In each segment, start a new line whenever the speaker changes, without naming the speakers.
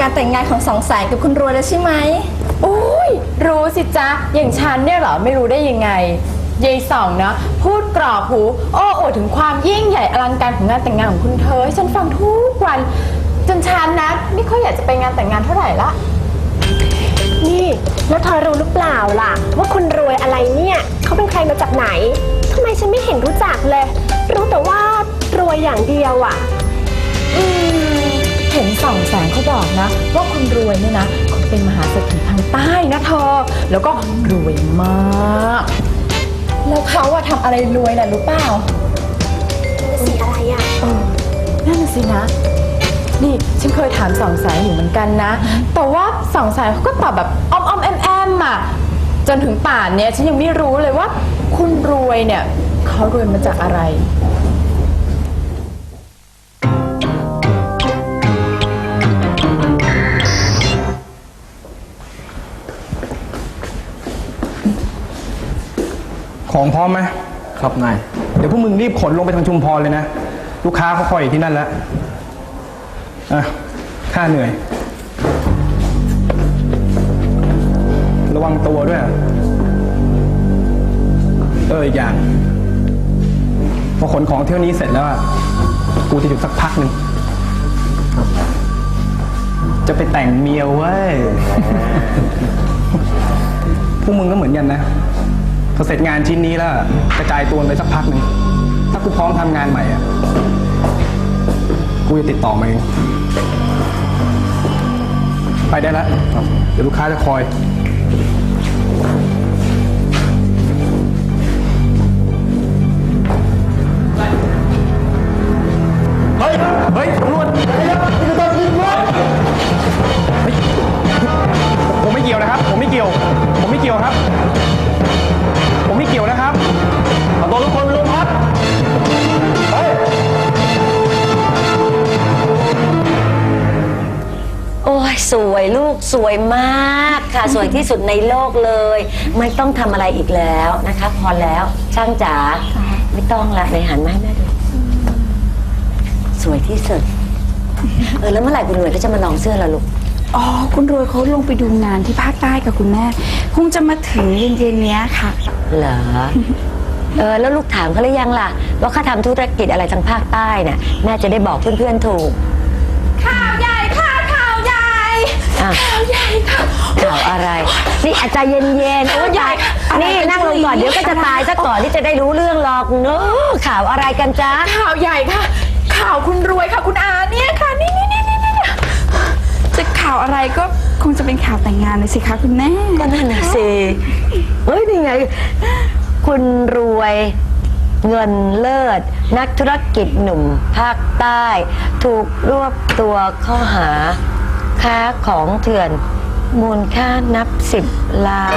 การแต่งงานของสองแสนกับคุณรวยแล้วใช่ไหม
อุ้ยรู้สิจ๊ะ อย่างฉันเนี่ยเหรอไม่รู้ได้ยังไงยายสองนะพูดกรอกหู โอ้โอวดถึงความยิ่งใหญ่อลังการของงานแต่งงานของคุณเธอให้ฉันฟังทุกวัน จนฉันนะไม่ค่อยอยากจะไปงานแต่งงานเท่าไหร่ละ
นี่แล้วเธอรู้หรือเปล่าล่ะ ว่าคนรวยอะไรเนี่ยเขาเป็นใครมาจากไหนทำไมฉันไม่เห็นรู้จักเลย รู้แต่ว่ารวยอย่างเดียวอะ
อืม เห็นสองแสนเขาบอกนะ ว่าคนรวยเนี่ยนะเขาเป็นมหาเศรษฐีทางใต้นะเธอแล้วก็รวยมาก
แล้วเขาอะทำอะไรรวยล่ะรู้เปล่า
สีอะไรอะ
เออนั่นน่ะสินะ นี่ฉันเคยถามสองสายอยู่เหมือนกันนะ แต่ว่าสองสายเขาก็ตอบแบบอ้อมอ้อมแอมแอมอะจนถึงป่านเนี้ยฉันยังไม่รู้เลยว่า คุณรวยเนี่ยเขารวยมาจากอะไร
ของพร้อมไหม
ครับนาย
เดี๋ยวพวกมึงรีบขนลงไปทางชุมพรเลยนะ ลูกค้าเขาคอยอยู่ที่นั่นแล้วอะค่าเหนื่อย ระวังตัวด้วย เอออีกอย่าง พอขนของเที่ยวนี้เสร็จแล้วอะกูจะหยุดสักพักหนึ่งจะไปแต่งเมียเว้ย พวกมึงก็เหมือนกันนะ พอเสร็จงานชิ้นนี้แล้วกระจายตัวไปสักพักหนึ่งถ้ากูพร้อมทำงานใหม่อะกูจะติดต่อมาเองไปได้แล้วเดี๋ยวลูกค้าจะคอย
สวยมากค่ะ สวยที่สุดในโลกเลย ไม่ต้องทำอะไรอีกแล้วนะคะ พอแล้วช่างจ๋าไม่ต้องละในหันมาให้แม่ดูสวยที่สุด เออแล้วเมื่อไหร่คุณหน่วยก็จะมาลองเสื้อละลูก
อ๋อ คุณรวยเขาลงไปดูงานที่ภาคใต้กับคุณแม่ คงจะมาถึงเย็นๆเนี้ยค่ะ
เหรอ เออแล้วลูกถามเขาหรือยังล่ะ ว่าเขาทำธุรกิจอะไรทางภาคใต้เนี่ยแม่จะได้บอกเพื่อนๆถูก
ข่าวใอะข่าวใหญ่ค่ะ
ข่าวอะไร นี่อาจจะเย็นๆโอ้ยตายนี่นั่งลงก่อนเดี๋ยวก็จะตายซะก่อนที่จะได้รู้เรื่องหรอกเนอะข่าวอะไรกันจ๊ะ
ข่าวใหญ่ค่ะ ข่าวคุณรวยค่ะคุณอาเนี่ยค่ะนี่นี่นี่นี่นี่
จะข่าวอะไรก็คงจะเป็นข่าวแต่งงานเลยสิคะคุณแม่
ก็นั่นน่ะสิเฮ้ยนี่ไง คุณรวยเงินเลิศ นักธุรกิจหนุ่มภาคใต้ ถูกรวบตัวข้อหา ค้าของเถื่อนมูลค่านับสิบล้าน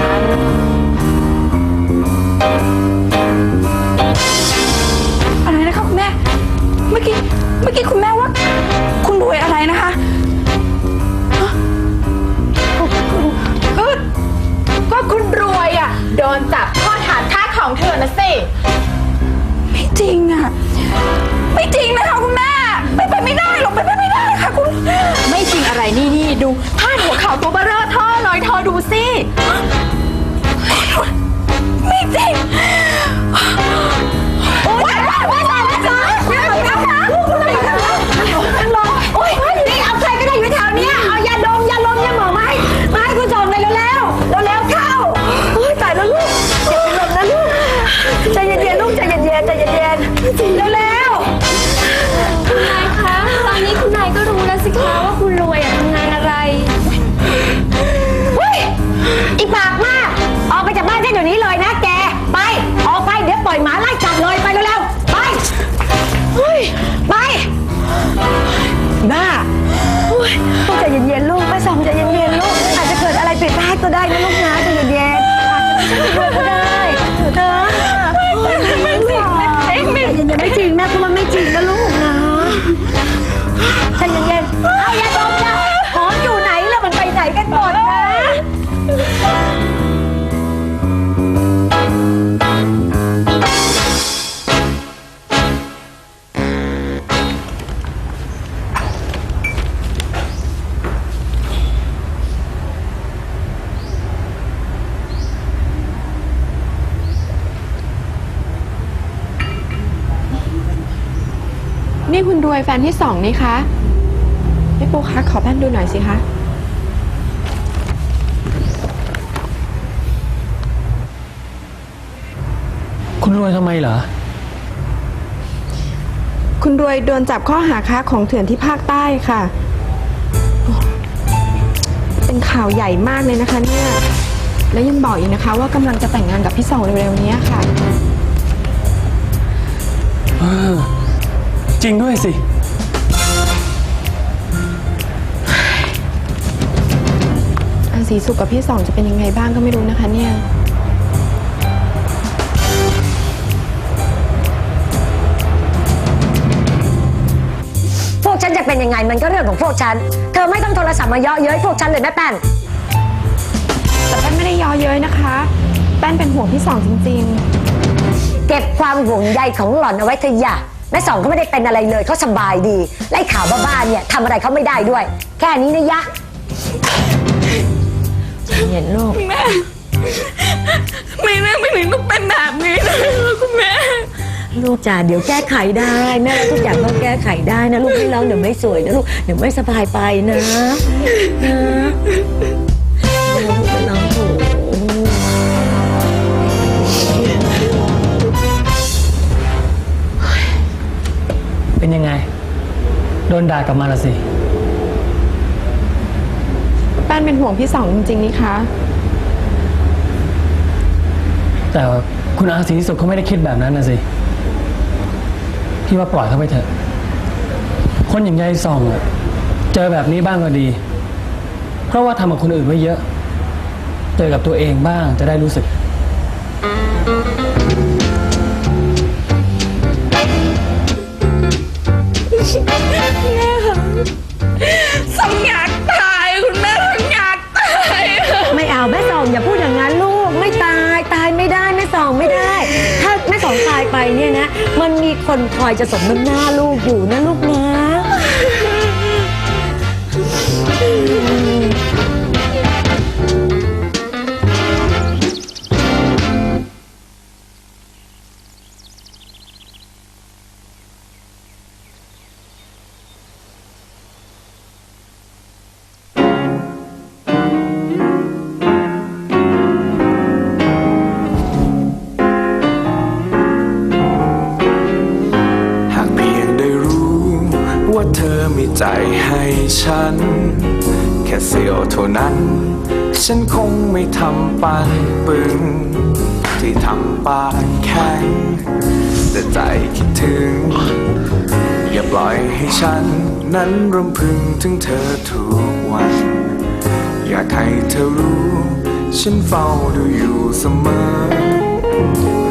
รวยแฟ
นที่สองนี่คะแม่ปูคะขอแป้นดูหน่อยสิคะ
คุณรวยทำไมเหรอ
คุณรวยโดนจับข้อหาค้าของเถื่อนที่ภาคใต้ค่ะโอ้เป็นข่าวใหญ่มากเลยนะคะเนี่ย แล้วยังบอกอีกนะคะ ว่ากำลังจะแต่งงานกับพี่สองเร็วๆนี้ค่ะ
จริงด้วยสิ
อันสีสุขกับพี่สองจะเป็นยังไงบ้างก็ไม่รู้นะคะเนี่ย
พวกฉันจะเป็นยังไงมันก็เรื่องของพวกฉัน เธอไม่ต้องโทรศัพท์มาเยาะเย้ยพวกฉันเลยแม่แป้น
แต่แป้นไม่ได้ย้อเย้ยนะคะ แป้นเป็นห่วงพี่สองจริง
เก็บความห่วงใยของหล่อนเอาไว้เถอะอย่า แม่สองเขาไม่ได้เป็นอะไรเลยเขาสบายดีไล่ข่าวบ้าๆเนี่ยทำอะไรเขาไม่ได้ด้วย แค่นี้นะยะเห็นลูก
ไม่แม่ไม่ถึงต้องเป็นแบบนี้เลยคุณแม่
ลูกจ๋าเดี๋ยวแก้ไขได้แม่ว่าทุกอย่างก็แก้ไขได้นะลูกไม่ร้องเดี๋ยวไม่สวยนะลูกเดี๋ยวไม่สบายไปนะนะ
เป็นยังไง โดนด่ากลับมาละสิ
ๆแป้นเป็นห่วงพี่สองจริงๆนี่คะ
แต่คุณอาศรีสุขเขาไม่ได้คิดแบบนั้นนะสิพี่ว่าปล่อยเขาไปเถอะ คนอย่างยายส่องอะเจอแบบนี้บ้างก็ดี เพราะว่าทำกับคนอื่นไว้เยอะ เจอกับตัวเองบ้างจะได้รู้สึก
สมอยากตายคุณแม่สมอยากตาย
ไม่เอาแม่สองอย่าพูดอย่างนั้นลูกไม่ตายตายไม่ได้แม่สองไม่ได้ ถ้าแม่สองตายไปเนี่ยนะ มันมีคนคอยจะสมน้ำหน้าลูกอยู่นะลูกนะ
ฉัน แค่เสี้ยวเท่านั้น ฉันคงไม่ทำปานปึง ที่ทำปากแข็งแต่ใจคิดถึง อย่าปล่อยให้ฉัน นั้นรำพึงถึงเธอทุกวัน อยากให้เธอรู้ ฉันเฝ้าดูอยู่เสมอ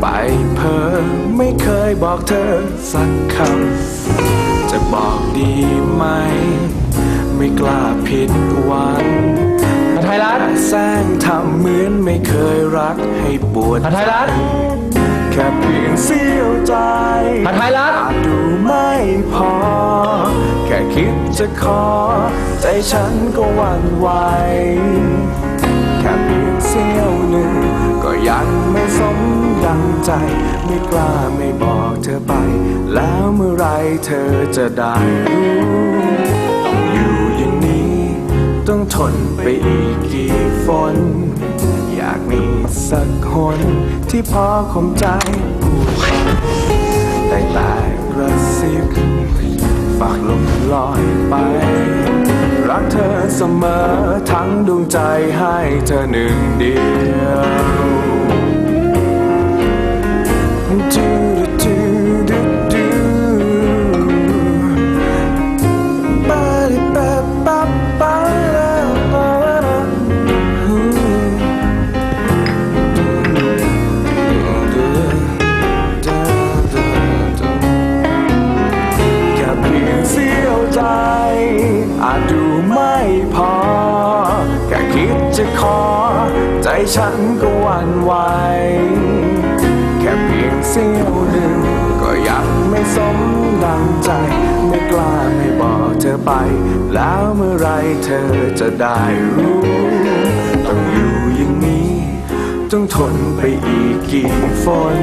ไปเพ้อไม่เคยบอกเธอสักคำ จะบอกดีไหม ไม่กล้าผิดหวัง
ผัดไทยรัฐ
แต่แซงทำเหมือนไม่เคยรักให้ปวด
ผัดไทยรัฐ
แค่เพียงเสี้ยวใจ
ผัดไทยรัฐ
อาจดูไม่พอ แค่คิดจะขอ ใจฉันก็หวั่นไหวแค่เพียงเสี้ยวหนึ่งก็ยังไม่สม ดังใจ ไม่กล้าไม่บอกเธอไป แล้วเมื่อไรเธอจะได้รู้ต้องอยู่อย่างนี้ ต้องทนไปอีกกี่ฝน อยากมีสักคนที่พอคมใจพูดแต่แต่กระซิบฝากลมลอยไป รักเธอเสมอทั้งดวงใจให้เธอหนึ่งเดียว อาจดูไม่พอ แค่คิดจะขอ ใจฉันก็หวั่นไหว พียงเสี้ยวหนึ่งก็ยังไม่สมดังใจ ไม่กล้าไม่บอกเธอไป แล้วเมื่อไรเธอจะได้รู้ ต้องอยู่อย่างนี้ ต้องทนไปอีกกี่ฝน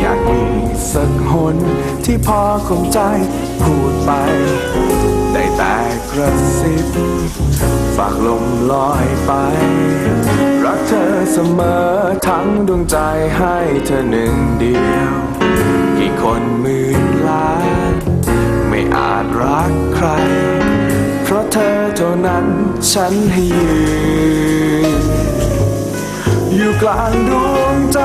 อยากมีสักหนคนที่พอคงใจพูดไป ได้แต่กระซิบ ฝากลมลอยไป รักเธอเสมอทั้งดวงใจให้เธอหนึ่งเดียว กี่คนหมื่นล้าน ไม่อาจรักใคร เพราะเธอเท่านั้นฉันให้ยืน อยู่กลางดวงใจ